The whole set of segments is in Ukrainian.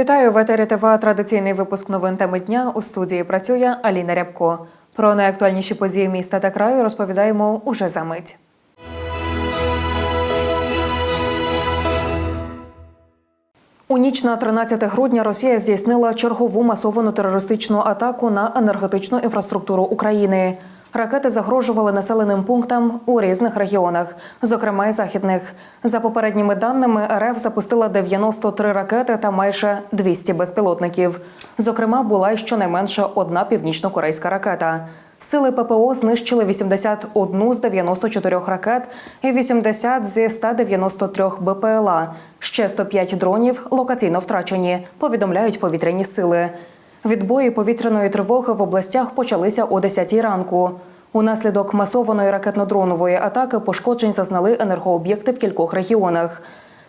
Вітаю в етері ТВ. Традиційний випуск новин теми дня. У студії працює Аліна Рябко. Про найактуальніші події міста та краю розповідаємо уже за мить. У ніч на 13 грудня Росія здійснила чергову масовану терористичну атаку на енергетичну інфраструктуру України. Ракети загрожували населеним пунктам у різних регіонах, зокрема й західних. За попередніми даними, РФ запустила 93 ракети та майже 200 безпілотників. Зокрема, була й щонайменше одна північно-корейська ракета. Сили ППО знищили 81 з 94 ракет і 80 зі 193 БПЛА. Ще 105 дронів локаційно втрачені, повідомляють повітряні сили. Відбої повітряної тривоги в областях почалися о 10 ранку. Унаслідок масованої ракетно-дронової атаки пошкоджень зазнали енергооб'єкти в кількох регіонах.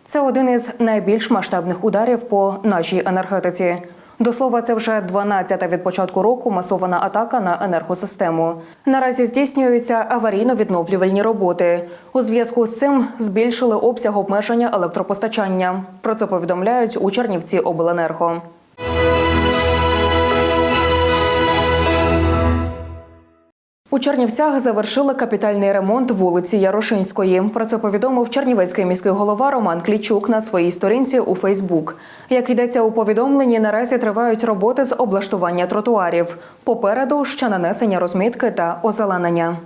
Це один із найбільш масштабних ударів по нашій енергетиці. До слова, це вже 12-та від початку року масована атака на енергосистему. Наразі здійснюються аварійно-відновлювальні роботи. У зв'язку з цим збільшили обсяг обмеження електропостачання. Про це повідомляють у Чернівці обленерго. У Чернівцях завершили капітальний ремонт вулиці Ярошинської. Про це повідомив Чернівецький міський голова Роман Клічук на своїй сторінці у Фейсбук. Як йдеться у повідомленні, наразі тривають роботи з облаштування тротуарів. Попереду ще нанесення розмітки та озеленення.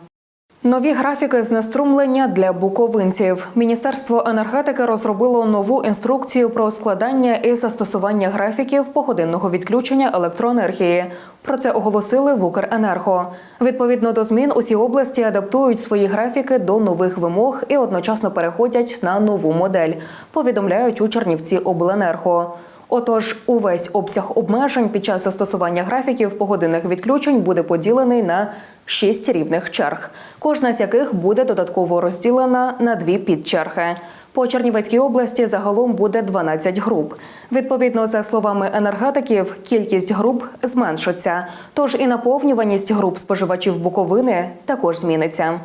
Нові графіки знеструмлення для буковинців. Міністерство енергетики розробило нову інструкцію про складання і застосування графіків погодинного відключення електроенергії. Про це оголосили в Укренерго. Відповідно до змін, усі області адаптують свої графіки до нових вимог і одночасно переходять на нову модель. Повідомляють у Чернівці обленерго. Отож, увесь обсяг обмежень під час застосування графіків погодинних відключень буде поділений на шість рівних черг, кожна з яких буде додатково розділена на дві підчерги. По Чернівецькій області загалом буде 12 груп. Відповідно, за словами енергетиків, кількість груп зменшиться, тож і наповнюваність груп споживачів Буковини також зміниться.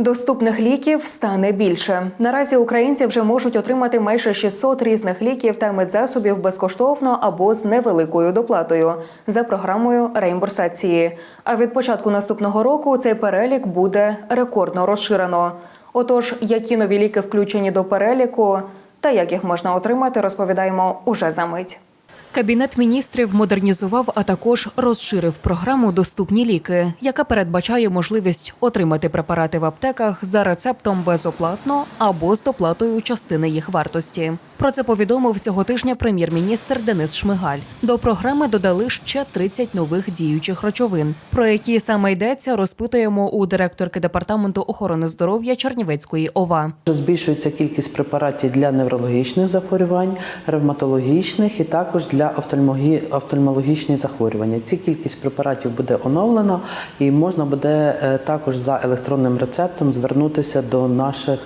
Доступних ліків стане більше. Наразі українці вже можуть отримати майже 600 різних ліків та медзасобів безкоштовно або з невеликою доплатою за програмою реімбурсації. А від початку наступного року цей перелік буде рекордно розширено. Отож, які нові ліки включені до переліку та як їх можна отримати, розповідаємо уже за мить. Кабінет міністрів модернізував, а також розширив програму Доступні ліки, яка передбачає можливість отримати препарати в аптеках за рецептом безоплатно або з доплатою частини їх вартості. Про це повідомив цього тижня прем'єр-міністр Денис Шмигаль. До програми додали ще 30 нових діючих речовин. Про які саме йдеться, розпитуємо у директорки департаменту охорони здоров'я Чернівецької ОВА. Збільшується кількість препаратів для неврологічних захворювань, ревматологічних і також для офтальмології- офтальмологічних захворювання. Ці кількість препаратів буде оновлена і можна буде е, також за електронним рецептом звернутися до наших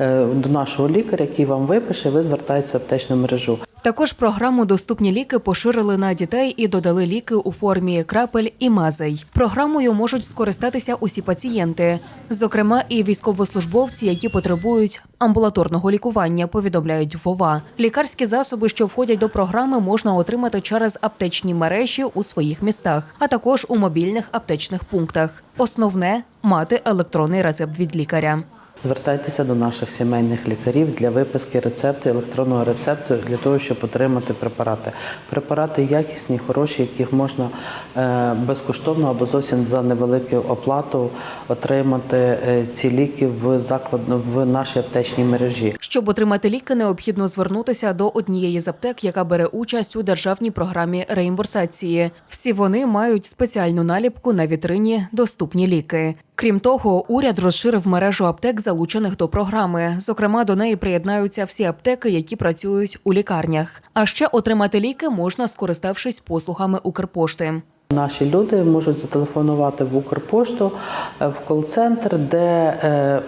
е, до нашого лікаря, який вам випише. Ви звертаєтеся в аптечну мережу. Також програму Доступні ліки поширили на дітей і додали ліки у формі крапель і мазей. Програмою можуть скористатися усі пацієнти, зокрема і військовослужбовці, які потребують амбулаторного лікування. Повідомляють ВОВА. Лікарські засоби, що входять до програми, можна отримати через аптечні мережі у своїх містах, а також у мобільних аптечних пунктах. Основне мати електронний рецепт від лікаря. Звертайтеся до наших сімейних лікарів для виписки рецепту, електронного рецепту для того, щоб отримати препарати. Препарати якісні, хороші, яких можна е, безкоштовно або зовсім за невелику оплату отримати е, ці ліки в заклад в нашій аптечній мережі. Щоб отримати ліки, необхідно звернутися до однієї з аптек, яка бере участь у державній програмі реімбурсації. Всі вони мають спеціальну наліпку на вітрині Доступні ліки. Крім того, уряд розширив мережу аптек, залучених до програми. Зокрема, до неї приєднаються всі аптеки, які працюють у лікарнях. А ще отримати ліки можна, скориставшись послугами Укрпошти. Наші люди можуть зателефонувати в Укрпошту е, в кол-центр, де е,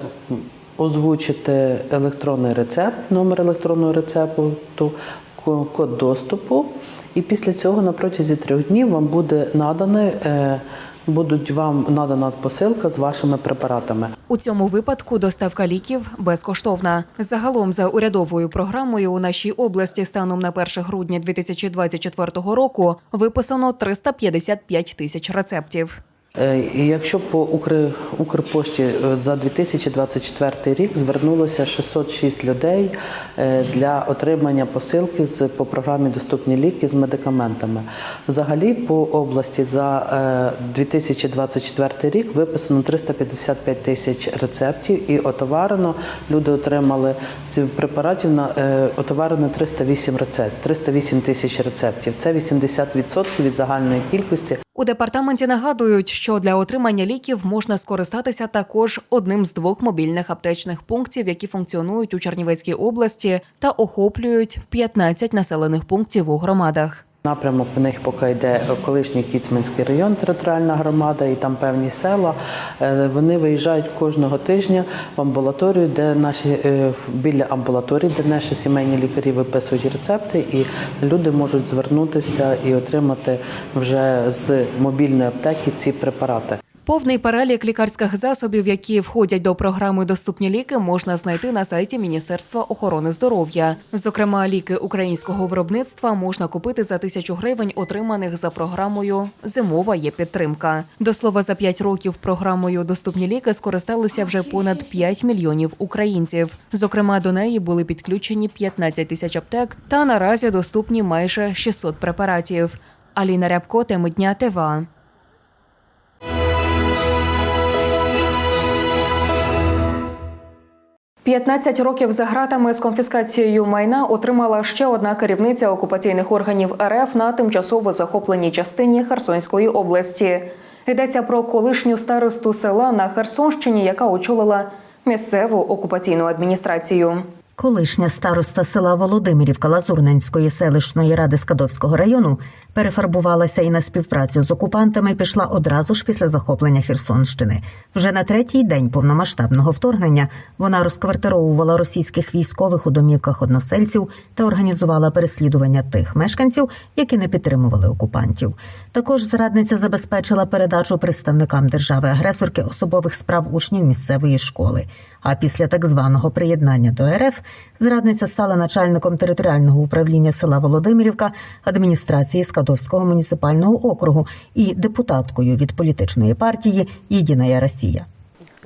озвучити електронний рецепт, номер електронного рецепту, код доступу. І після цього на протязі трьох днів вам буде наданий е, будуть вам надана посилка з вашими препаратами. У цьому випадку доставка ліків безкоштовна. Загалом за урядовою програмою у нашій області станом на 1 грудня 2024 року виписано 355 тисяч рецептів. Е, якщо по Укр... Укрпошті е, за 2024 рік звернулося 606 людей е, для отримання посилки з по програмі Доступні ліки з медикаментами. Взагалі по області за е, 2024 рік виписано 355 тисяч рецептів і отоварено люди отримали ці препаратів на отоварено 308 рецепт, 308 тисяч рецептів. Це 80% від загальної кількості. У департаменті нагадують, що для отримання ліків можна скористатися також одним з двох мобільних аптечних пунктів, які функціонують у Чернівецькій області та охоплюють 15 населених пунктів у громадах. Напрямок в них поки йде колишній Кіцманський район, територіальна громада, і там певні села. Е, Вони виїжджають кожного тижня в амбулаторію, де наші е, біля амбулаторії, де наші сімейні лікарі виписують рецепти, і люди можуть звернутися і отримати вже з мобільної аптеки ці препарати. Повний перелік лікарських засобів, які входять до програми Доступні ліки, можна знайти на сайті Міністерства охорони здоров'я. Зокрема, ліки українського виробництва можна купити за тисячу гривень, отриманих за програмою Зимова є підтримка. До слова, за п'ять років програмою Доступні ліки скористалися вже понад 5 мільйонів українців. Зокрема, до неї були підключені 15 тисяч аптек, та наразі доступні майже 600 препаратів. Аліна Рябко, теми дня ТВА. 15 років за гратами з конфіскацією майна отримала ще одна керівниця окупаційних органів РФ на тимчасово захопленій частині Херсонської області. Йдеться про колишню старосту села на Херсонщині, яка очолила місцеву окупаційну адміністрацію. Колишня староста села Володимирівка Лазурненської селищної ради Скадовського району перефарбувалася і на співпрацю з окупантами пішла одразу ж після захоплення Херсонщини. Вже на третій день повномасштабного вторгнення вона розквартировувала російських військових у домівках односельців та організувала переслідування тих мешканців, які не підтримували окупантів. Також зрадниця забезпечила передачу представникам держави-агресорки особових справ учнів місцевої школи. А після так званого приєднання до РФ зрадниця стала начальником територіального управління села Володимирівка адміністрації Скадовського муніципального округу і депутаткою від політичної партії Єдина Росія.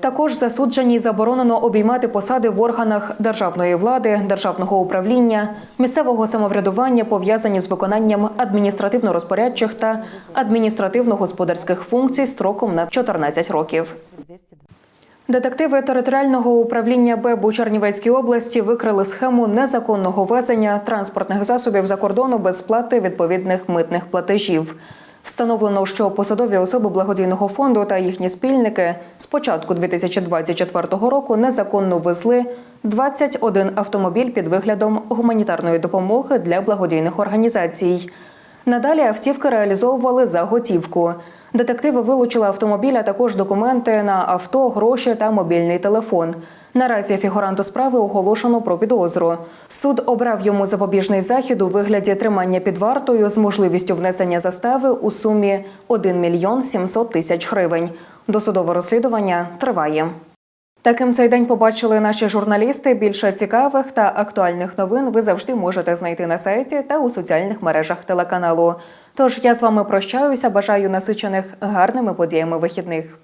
Також засуджені заборонено обіймати посади в органах державної влади, державного управління, місцевого самоврядування, пов'язані з виконанням адміністративно-розпорядчих та адміністративно-господарських функцій строком на 14 років. Детективи територіального управління БЕБ у Чернівецькій області викрили схему незаконного везення транспортних засобів за кордону без сплати відповідних митних платежів. Встановлено, що посадові особи благодійного фонду та їхні спільники з початку 2024 року незаконно везли 21 автомобіль під виглядом гуманітарної допомоги для благодійних організацій. Надалі автівки реалізовували за готівку. Детективи вилучили автомобіля також документи на авто, гроші та мобільний телефон. Наразі фігуранту справи оголошено про підозру. Суд обрав йому запобіжний захід у вигляді тримання під вартою з можливістю внесення застави у сумі 1 мільйон 700 тисяч гривень. Досудове розслідування триває. Таким цей день побачили наші журналісти. Більше цікавих та актуальних новин ви завжди можете знайти на сайті та у соціальних мережах телеканалу. Тож я з вами прощаюся. Бажаю насичених гарними подіями вихідних.